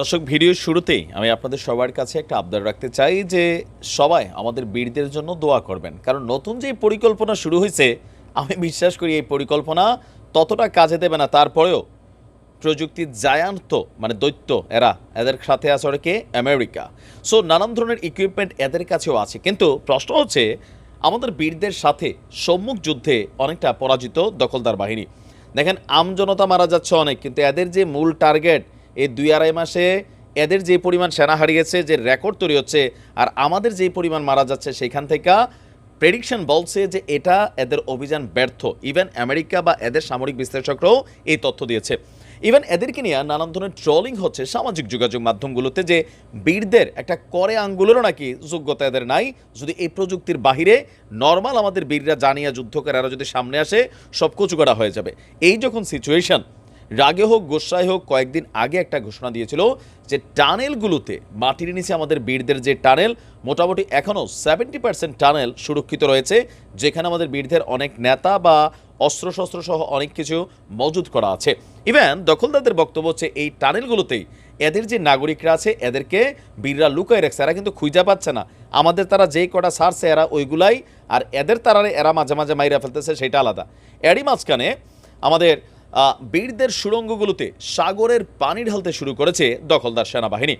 দর্শক, ভিডিওর শুরুতেই আমি আপনাদের সবার কাছে একটা আবদার রাখতে চাই যে সবাই আমাদের বীরদের জন্য দোয়া করবেন। কারণ নতুন যে পরিকল্পনা শুরু হয়েছে, আমি বিশ্বাস করি এই পরিকল্পনা ততটা কাজে দেবে না। তারপরেও প্রযুক্তির জায়ান্ত মানে দৈত্য এরা, এদের সাথে আছে ওরা কে আমেরিকা। সো নানান ধরনের ইকুইপমেন্ট এদের কাছেও আছে। কিন্তু প্রশ্ন হচ্ছে, আমাদের বীরদের সাথে সম্মুখ যুদ্ধে অনেকটা পরাজিত দখলদার বাহিনী। দেখেন, আমজনতা মারা যাচ্ছে অনেক, কিন্তু এদের যে মূল টার্গেট এই দুই আড়াই মাসে এদের যে পরিমাণ সেনা হারিয়েছে যে রেকর্ড তৈরি হচ্ছে আর আমাদের যে পরিমাণ মারা যাচ্ছে সেখান থেকে প্রেডিকশন বলছে যে এটা এদের অভিযান ব্যর্থ। ইভেন আমেরিকা বা এদের সামরিক বিশ্লেষকরাও এই তথ্য দিয়েছে। ইভেন এদেরকে নিয়ে নানান ধরনের ট্রলিং হচ্ছে সামাজিক যোগাযোগ মাধ্যমগুলোতে যে বীরদের একটা করে আঙ্গুলেরও নাকি যোগ্যতা এদের নাই। যদি এই প্রযুক্তির বাহিরে নর্মাল আমাদের বীররা জানিয়া যুদ্ধ করে আরও যদি সামনে আসে সব কচুকাটা হয়ে যাবে। এই যখন সিচুয়েশন রাগে হোক গোসাই হোক, কয়েকদিন আগে একটা ঘোষণা দিয়েছিল যে টানেলগুলোতে মাটির নিচে আমাদের বীরদের যে টানেল, মোটামুটি এখনও সেভেন্টি পার্সেন্ট টানেল সুরক্ষিত রয়েছে, যেখানে আমাদের বীরদের অনেক নেতা বা অস্ত্রশস্ত্র সহ অনেক কিছু মজুদ করা আছে। ইভেন দখলদারদের বক্তব্য হচ্ছে এই টানেলগুলোতেই এদের যে নাগরিকরা আছে, এদেরকে বীররা লুকায় রাখছে, এরা কিন্তু খুঁজা পাচ্ছে না। আমাদের তারা যেই কটা সারছে এরা ওইগুলাই, আর এদের তারারে এরা মাঝে মাঝে মাইরা ফেলতেছে, সেটা আলাদা। এরই মাঝখানে আমাদের বীরদের সুড়ঙ্গগুলোতে সাগরের পানি ঢালতে শুরু করেছে দখলদার সেনাবাহিনী।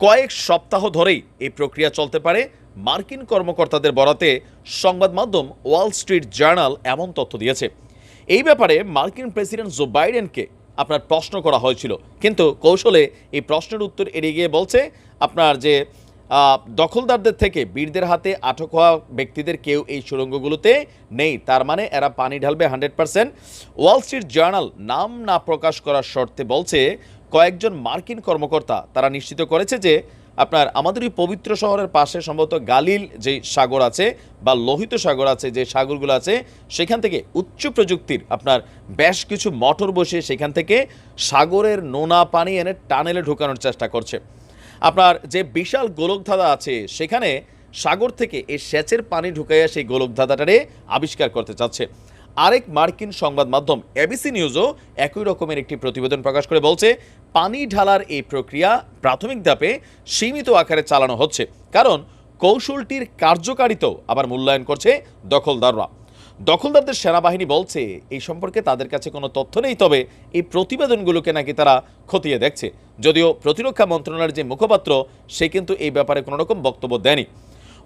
কয়েক সপ্তাহ ধরেই এই প্রক্রিয়া চলতে পারে। মার্কিন কর্মকর্তাদের বরাতে সংবাদ মাধ্যম ওয়াল স্ট্রিট জার্নাল এমন তথ্য দিয়েছে। এই ব্যাপারে মার্কিন প্রেসিডেন্ট জো বাইডেনকে আপনার প্রশ্ন করা হয়েছিল। কিন্তু কৌশলে এই প্রশ্নের উত্তর এড়িয়ে গিয়ে বলছে, আপনার যে দখলদারদের থেকে বীরদের হাতে আটক হওয়া ব্যক্তিদের কেউ এই সুড়ঙ্গগুলোতে নেই। তার মানে এরা পানি ঢালবে hundred percent. Wall Street Journal নাম না প্রকাশ করার শর্তে বলছে, কয়েকজন মার্কিন কর্মকর্তা তারা নিশ্চিত করেছে যে আপনার আমাদের এই পবিত্র শহরের পাশে সম্ভবত গালিল যে সাগর আছে বা লোহিত সাগর আছে, যে সাগরগুলো আছে, সেখান থেকে উচ্চ প্রযুক্তির আপনার বেশ কিছু মোটর বসে সেখান থেকে সাগরের নোনা পানি এনে টানেলে ঢোকানোর চেষ্টা করছে। আপনার যে বিশাল গোলকধাঁধা আছে, সেখানে সাগর থেকে এই সেচের পানি ঢুকাইয়া সেই গোলকধাঁধাটারে আবিষ্কার করতে চাচ্ছে। আরেক মার্কিন সংবাদ মাধ্যম এবিসি নিউজও একই রকমের একটি প্রতিবেদন প্রকাশ করে বলছে, পানি ঢালার এই প্রক্রিয়া প্রাথমিক ধাপে সীমিত আকারে চালানো হচ্ছে। কারণ কৌশলটির কার্যকারিতাও আবার মূল্যায়ন করছে দখলদাররা। দখলদারদের সেনাবাহিনী বলছে, এই সম্পর্কে তাদের কাছে কোনো তথ্য নেই, তবে এই প্রতিবেদনগুলোকে নাকি তারা খতিয়ে দেখছে। যদিও প্রতিরক্ষা মন্ত্রণালয়ের যে মুখপাত্র, সে কিন্তু এই ব্যাপারে কোনো রকম বক্তব্য দেয়নি।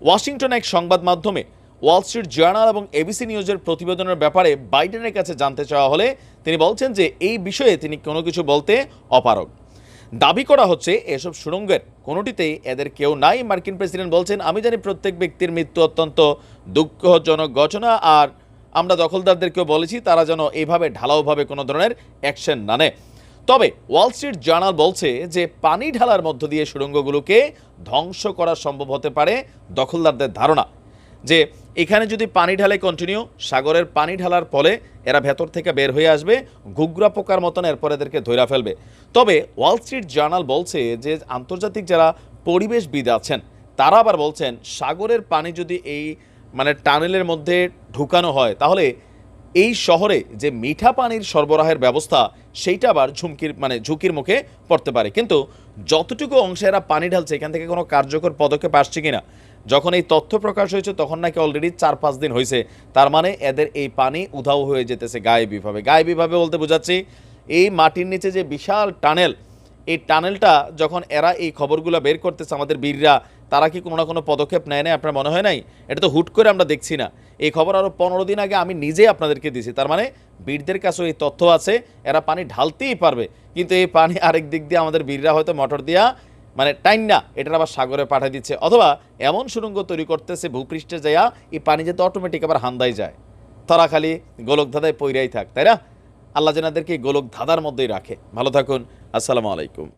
ওয়াশিংটন এক সংবাদ মাধ্যমে ওয়াল স্ট্রিট জার্নাল এবং এবিসি নিউজের প্রতিবেদনের ব্যাপারে বাইডেনের কাছে জানতে চাওয়া হলে তিনি বলছেন যে, এই বিষয়ে তিনি কোনো কিছু বলতে অপারগ। দাবি করা হচ্ছে, এসব সুড়ঙ্গের কোনোটিতেই এদের কেউ নাই। মার্কিন প্রেসিডেন্ট বলছেন, আমি জানি প্রত্যেক ব্যক্তির মৃত্যু অত্যন্ত দুঃখজনক ঘটনা আর আমরা দখলদারদেরকেও বলেছি, তারা যেন এইভাবে ঢালাওভাবে কোনো ধরনের অ্যাকশন না নেয়। তবে ওয়াল স্ট্রিট জার্নাল বলছে যে, পানি ঢালার মধ্য দিয়ে সুড়ঙ্গগুলোকে ধ্বংস করা সম্ভব হতে পারে দখলদারদের ধারণা। যে, এখানে যদি পানি ঢালে কন্টিনিউ সাগরের পানি ঢালার ফলে এরা ভেতর থেকে বের হয়ে আসবে ঘুগরা পোকার মতন এরপর এদেরকে ধৈরা ফেলবে। তবে ওয়াল স্ট্রিট জার্নাল বলছে যে, আন্তর্জাতিক যারা পরিবেশবিদ আছেন, তারা আবার বলছেন, সাগরের পানি যদি এই মানে টানেলের মধ্যে ঢুকানো হয়, তাহলে এই শহরে যে মিঠা পানির সরবরাহের ব্যবস্থা, সেইটা আবার ঝুমকির মানে ঝুঁকির মুখে পড়তে পারে। কিন্তু যতটুকু অংশে এরা পানি ঢালছে, এখান থেকে কোনো কার্যকর পদক্ষেপ আসছে কিনা? যখন এই তথ্য প্রকাশ হয়েছে, তখন নাকি অলরেডি চার পাঁচ দিন হয়েছে। তার মানে এদের এই পানি উধাও হয়ে যেতেছে গায়েবীভাবে। গায়েবীভাবে বলতে বোঝাচ্ছি, এই মাটির নিচে যে বিশাল টানেল এই টানেলটা যখন এরা এই খবরগুলো বের করতেছে আমাদের বীররা, তারা কি কোনো না কোনো পদক্ষেপ নেয় না আপনার মনে হয় নাই? এটা তো হুট করে আমরা দেখছি না। এই খবর আরও পনেরো দিন আগে আমি নিজেই আপনাদেরকে দিছি। তার মানে বীরদের কাছেও এই তথ্য আছে, এরা পানি ঢালতেই পারবে। কিন্তু এই পানি আরেক দিক দিয়ে আমাদের বীররা হয়তো মোটর দিয়া মানে টাইম না এটা আবার সাগরে পাঠিয়ে দিচ্ছে। অথবা এমন সুরঙ্গ তৈরি করতেছে ভূপৃষ্ঠে যাইয়া এই পানি যেতে অটোমেটিক আবার হান্দাই যায়। তারা খালি গোলক ধাঁধায় পইরাই থাক, তাই না? আল্লাহ জেনাদেরকে গোলক ধাঁধার মধ্যেই রাখে। ভালো থাকুন। আসসালামু আলাইকুম